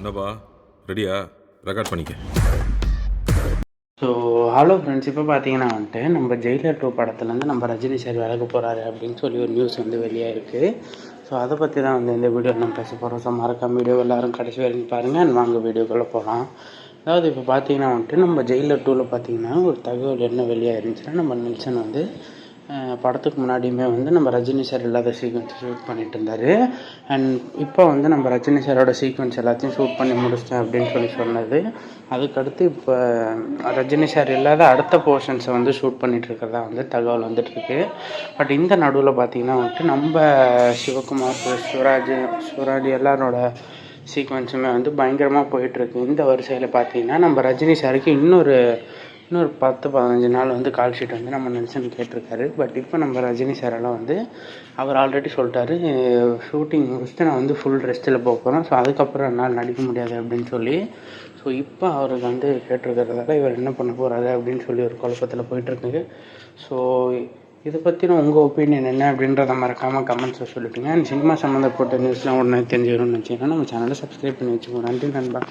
என்னப்பா ரெடியா? ரெக்கார்ட் பண்ணிக்க. ஸோ ஹலோ ஃப்ரெண்ட்ஸ் இப்போ பார்த்தீங்கன்னா வந்துட்டு நம்ம ஜெயிலர் டூ படத்துலேருந்து நம்ம ரஜினி சார் விலக போகிறாரு அப்படின்னு சொல்லி ஒரு நியூஸ் வந்து வெளியாக இருக்குது ஸோ அதை பற்றி தான் வந்து இந்த வீடியோ நம்ம பேச போகிறோம் ஸோ மறக்காம வீடியோ எல்லோரும் கடைசி வரைக்கும் பாருங்கள் அண்ட் வாங்க வீடியோக்குள்ளே போகலாம் அதாவது இப்போ பார்த்தீங்கன்னா வந்துட்டு நம்ம ஜெயிலர் டூவில் பார்த்தீங்கன்னா ஒரு தகவல் என்ன வெளியாக இருந்துச்சுன்னா நம்ம நெல்சன் வந்து படத்துக்கு முன்னாடியுமே வந்து நம்ம ரஜினி சார் இல்லாத சீக்வன்ஸ் ஷூட் பண்ணிட்டு இருந்தார். அண்ட் இப்போ வந்து நம்ம ரஜினி சாரோட சீக்வன்ஸ் எல்லாத்தையும் ஷூட் பண்ணி முடிச்சிட்டேன் அப்படின்னு சொல்லி சொன்னது. அதுக்கடுத்து இப்போ ரஜினி சார் இல்லாத அடுத்த போர்ஷன்ஸை வந்து ஷூட் பண்ணிட்டு இருக்கிறதா வந்து தகவல் வந்துட்டுருக்கு பட் இந்த நடுவில் பார்த்தீங்கன்னா வந்துட்டு நம்ம சிவகுமார் சுவராஜ் சுவராஜ் எல்லாரோட சீக்வன்ஸுமே வந்து பயங்கரமாக போயிட்டுருக்கு இந்த வரிசையில் பார்த்தீங்கன்னா நம்ம ரஜினி சாருக்கு இன்னொரு இன்னொரு பத்து பதினஞ்சு நாள் வந்து கால் ஷீட் வந்து நம்ம நெல்சன் கேட்டிருக்காரு. பட் இப்போ நம்ம ரஜினி சாரெல்லாம் வந்து அவர் ஆல்ரெடி சொல்லிட்டாரு ஷூட்டிங் முடிச்சுட்டு நான் வந்து ஃபுல் ரெஸ்ட்டில் போக போகிறேன் ஸோ அதுக்கப்புறம் என்னால் நடிக்க முடியாது அப்படின்னு சொல்லி ஸோ இப்போ அவருக்கு வந்து கேட்டிருக்கிறதால இவர் என்ன பண்ண போகிறாரு அப்படின்னு சொல்லி ஒரு குழப்பத்தில் போயிட்டுருக்கு ஸோ இதை பற்றின உங்கள் ஒப்பீனியன் என்ன அப்படின்றத மறக்காமல் கமெண்ட்ஸில் சொல்லிட்டுங்க அண்ட் சினிமா சம்மந்தப்பட்ட நியூஸ்லாம் உடனே தெரிஞ்சுக்கணும்னு வச்சிங்கன்னா நம்ம சேனலை சப்ஸ்கிரைப் பண்ணி வச்சுக்கோங்க. நன்றி நண்பா.